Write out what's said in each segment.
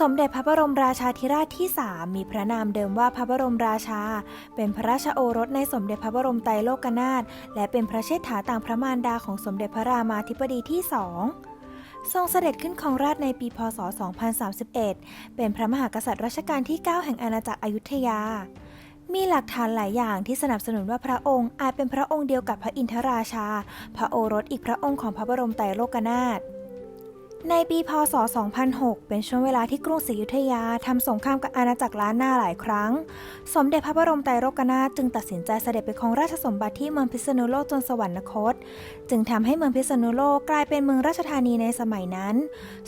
สมเด็จพระบรมราชาธิราชที่ 3 มีพระนามเดิมว่าพระบรมราชา เป็นพระราชโอรสในสมเด็จพระบรมไตรโลกนาถ และเป็นพระเชษฐาต่างพระมารดาของสมเด็จพระรามาธิบดีที่สองทรงเสด็จขึ้นครองราชในปีพศ 2031 เป็นพระมหากษัตริย์รัชกาลที่ 9 แห่งอาณาจักรอยุธยา มีหลักฐานหลายอย่างที่สนับสนุนว่าพระองค์อาจเป็นพระองค์เดียวกับพระอินทราชา พระโอรสอีกพระองค์ของพระบรมไตรโลกนาถ ในปีพศ 2006 เป็นช่วงเวลาที่กรุงศรีอยุธยาทำสงครามกับอาณาจักรล้านนาหลายครั้ง สมเด็จพระบรมไตรโลกนาถจึงตัดสินใจเสด็จไปครองราชสมบัติที่เมืองพิษณุโลกจนสวรรคต จึงทำให้เมืองพิษณุโลกกลายเป็นเมืองราชธานีในสมัยนั้น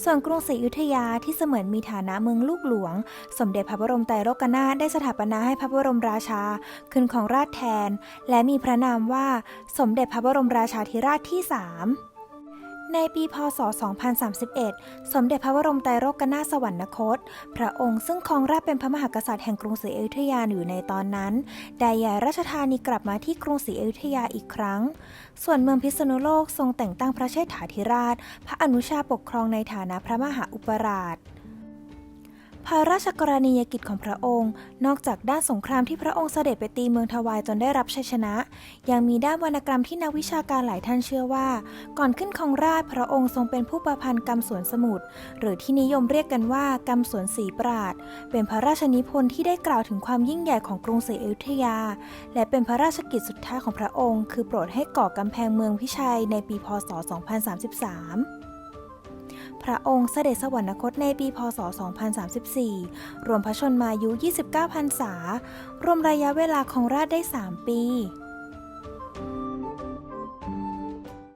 ส่วนกรุงศรีอยุธยาที่เสมือนมีฐานะเมืองลูกหลวง สมเด็จพระบรมไตรโลกนาถได้สถาปนาให้พระบรมราชาขึ้นของราชแทน และมีพระนามว่าสมเด็จพระบรมราชาธิราชที่3 ในปีพศ 2031 สมเด็จพระบรมไตรโลกนาถสวรรคต พระองค์ซึ่งครองราชเป็นพระมหากษัตริย์แห่งกรุงศรีอยุธยาอยู่ในตอนนั้น ได้ย้ายราชธานีกลับมาที่กรุงศรีอยุธยาอีกครั้ง ส่วนเมืองพิษณุโลกทรงแต่งตั้งพระเชษฐาธิราช พระอนุชาปกครองในฐานะพระมหาอุปราช พระราชกรณียกิจของพระองค์ นอกจากด้านสงครามที่พระองค์เสด็จไปตีเมืองทวายจนได้รับชัยชนะ ยังมีด้านวรรณกรรมที่นักวิชาการหลายท่านเชื่อว่า ก่อนขึ้นครองราชพระองค์ทรงเป็นผู้ประพันธ์กรรมสวนสมุทรหรือที่นิยมเรียกกันว่ากรรมสวนสีปราด เป็นพระราชนิพนธ์ที่ได้กล่าวถึงความยิ่งใหญ่ของกรุงศรีอยุธยา และเป็นพระราชกิจสุดท้ายของพระองค์ คือโปรดให้ก่อกำแพงเมืองพิชัยในปีพศ 2033 พระองค์เสด็จสวรรคตในปีพศ 2034 รวมพระชนมายุ 29 พรรษารวมระยะเวลาของราชได้ 3 ปี